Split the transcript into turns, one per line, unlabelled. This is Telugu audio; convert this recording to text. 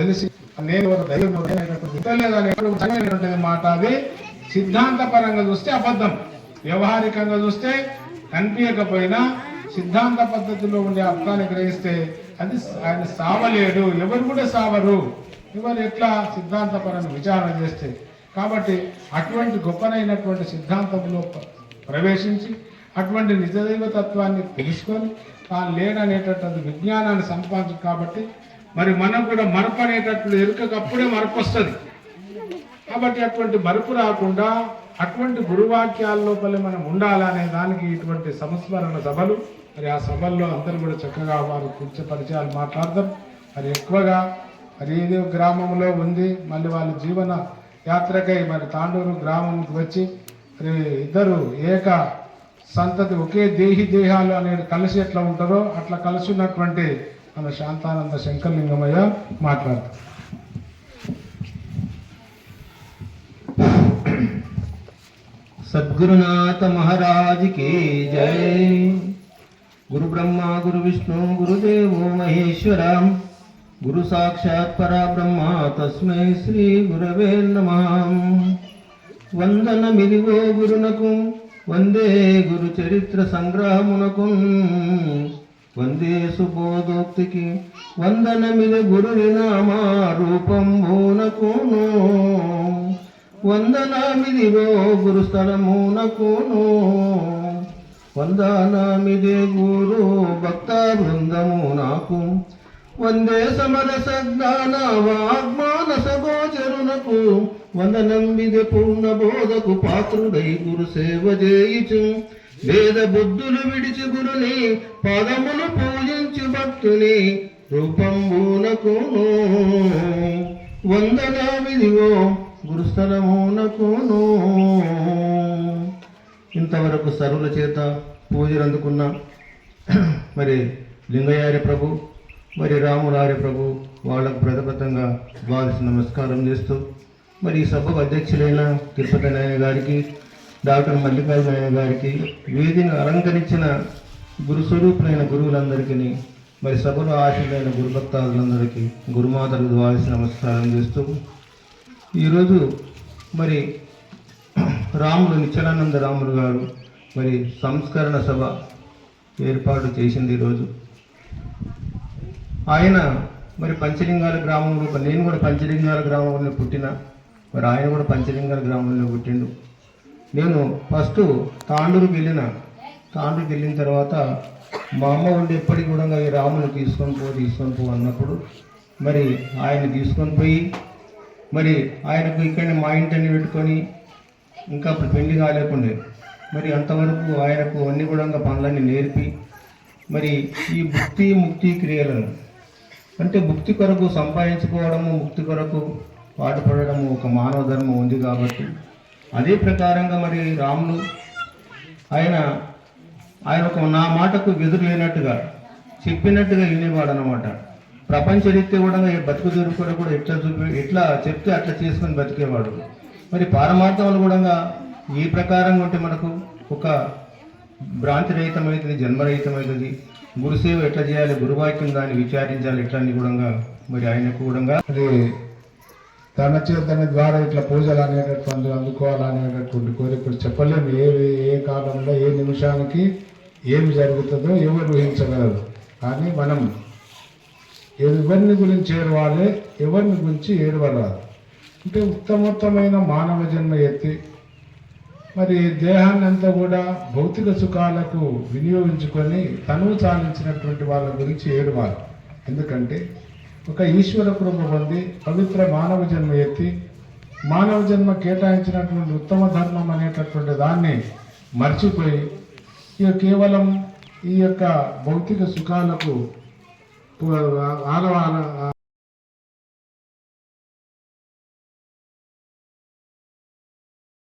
తెలిసి నేను దైవం అనేటువంటి మాట అది సిద్ధాంతపరంగా చూస్తే అబద్ధం వ్యవహారికంగా చూస్తే కనిపించకపోయినా సిద్ధాంత పద్ధతిలో ఉండే అర్థాన్ని గ్రహిస్తే అది ఆయన సావలేడు ఎవరు కూడా సావరు ఎవరు ఎట్లా సిద్ధాంతపరంగా విచారణ చేస్తే కాబట్టి అటువంటి గొప్పనైనటువంటి సిద్ధాంతంలో ప్రవేశించి అటువంటి నిజదైవతత్వాన్ని తెలుసుకొని తాను లేననేటటువంటి విజ్ఞానాన్ని సంపాదించు కాబట్టి మరి మనం కూడా మరపు అనేటట్లు ఎరుకకప్పుడే మరపు వస్తుంది కాబట్టి అటువంటి మరపు రాకుండా అటువంటి గురువాక్యాల లోపల మనం ఉండాలనే దానికి ఇటువంటి సంస్మరణ సభలు మరి ఆ సభల్లో అందరూ కూడా చక్కగా వారు కూర్చో పరిచయాలు మాట్లాడతాం మరి ఎక్కువగా మరి ఏదో గ్రామంలో ఉంది మళ్ళీ వాళ్ళ జీవన యాత్రకై మరి తాండూరు గ్రామంకి వచ్చి మరి ఇద్దరు ఏక సంతతి ఒకే దేహి దేహాలు అనేది కలిసి ఎట్లా ఉంటారో అట్లా కలిసి ఉన్నటువంటి మన శాంతానంద శంకర్లింగమయ్య మాట్లాడతారు
సద్గురునాథ మహారాజుకి జై గురు బ్రహ్మ గురు విష్ణు గురుదేవో మహేశ్వర గురు సాక్షాత్ పరబ్రహ్మ తస్మై శ్రీ గురవే నమ వందన మిలివో గురునకు వందే గురు చరిత్ర సంగ్రహమునకు దేశుబోధోక్తికి వందనమిది గురువినామా రూపంబూనకును వందనామిదిగో గురు గురుస్థలమునకును వందనామిది గురు భక్త బృందము నాకు వందే సమరస జ్ఞాన వాగ్మానస గోచరునకు వందనంబిది పూర్ణ బోధకు పాత్రుడై గురు సేవ చేయిచు వేద బుద్ధులు విడిచి గురుని పదములు పూజించు భక్తుని రూపంబూనకును ఓ గురుస్థలమునకును ఇంతవరకు సరుల చేత పూజలు అందుకున్న మరి లింగయారి ప్రభు మరి రాములారి ప్రభు వాళ్ళకు ప్రథమతంగా వాల్సి నమస్కారం చేస్తూ మరి ఈ సభకు అధ్యక్షులైన తిరుపతి నాయన గారికి డాక్టర్ మల్లికార్జున నాయన గారికి వేదిని అలంకరించిన గురుస్వరూపులైన గురువులందరికీ మరి సభలో ఆశలైన గురుభక్తాదులందరికీ గురుమాతలకు ద్వాల్సి నమస్కారం చేస్తూ ఈరోజు మరి రాములు నిత్యానంద రాములు గారు మరి సంస్కరణ సభ ఏర్పాటు చేసింది ఈరోజు ఆయన మరి పంచలింగాల గ్రామంలో నేను కూడా పంచలింగాల గ్రామంలో పుట్టిన మరి ఆయన కూడా పంచలింగాల గ్రామంలో పుట్టిండు నేను ఫస్ట్ తాండూరుకి వెళ్ళిన తాండూరుకి వెళ్ళిన తర్వాత మా అమ్మ ఉండి ఎప్పటికి కూడా ఈ రాముని తీసుకొని పో తీసుకొని పో అన్నప్పుడు మరి ఆయన తీసుకొని పోయి మరి ఆయనకు ఇక్కడ మా ఇంటిని పెట్టుకొని ఇంకా అప్పుడు పెళ్లి కాలేకుండే మరి అంతవరకు ఆయనకు అన్ని కూడా పనులన్నీ నేర్పి మరి ఈ భక్తి ముక్తి క్రియలను అంటే ముక్తి కొరకు సంపాదించుకోవడము ముక్తి కొరకు పాటుపడడము ఒక మానవ ధర్మం ఉంది కాబట్టి అదే ప్రకారంగా మరి రాములు ఆయన ఆయన ఒక నా మాటకు వెదురు లేనట్టుగా చెప్పినట్టుగా వినేవాడు అనమాట ప్రపంచ రీత్యా కూడా బతుకు దొరుకుడు కూడా ఎట్లా చూపి ఎట్లా చెప్తే అట్లా చేసుకొని బతికేవాడు మరి పారమార్థం కూడా ఏ ప్రకారంగా ఉంటే మనకు ఒక భ్రాంతి రహితమైతుంది జన్మరహితమైతుంది గురుసేవ ఎట్లా చేయాలి గురువాక్యం దాన్ని విచారించాలి ఎట్లా అని కూడా మరి ఆయన కూడా అది తన చేతన ద్వారా ఇట్లా పూజలు అనేటటువంటి అందుకోవాలనేటటువంటి కోరిక చెప్పలేము ఏ ఏ కాలంలో ఏ నిమిషానికి ఏమి జరుగుతుందో ఎవరు ఊహించగలరు కానీ మనం ఎవరిని గురించి ఏడవాలి ఎవరిని గురించి ఏడవరాదు అంటే ఉత్తమోత్తమైన మానవ జన్మ ఎత్తి మరి దేహాన్నంతా కూడా భౌతిక సుఖాలకు వినియోగించుకొని తను సాధించినటువంటి వాళ్ళ గురించి ఏడవాలి ఎందుకంటే ఒక ఈశ్వర కృప పొంది పవిత్ర మానవ జన్మ ఎత్తి మానవ జన్మ కేటాయించినటువంటి ఉత్తమ ధర్మం అనేటటువంటి దాన్ని మర్చిపోయి ఇక కేవలం ఈ యొక్క భౌతిక సుఖాలకు ఆలవాల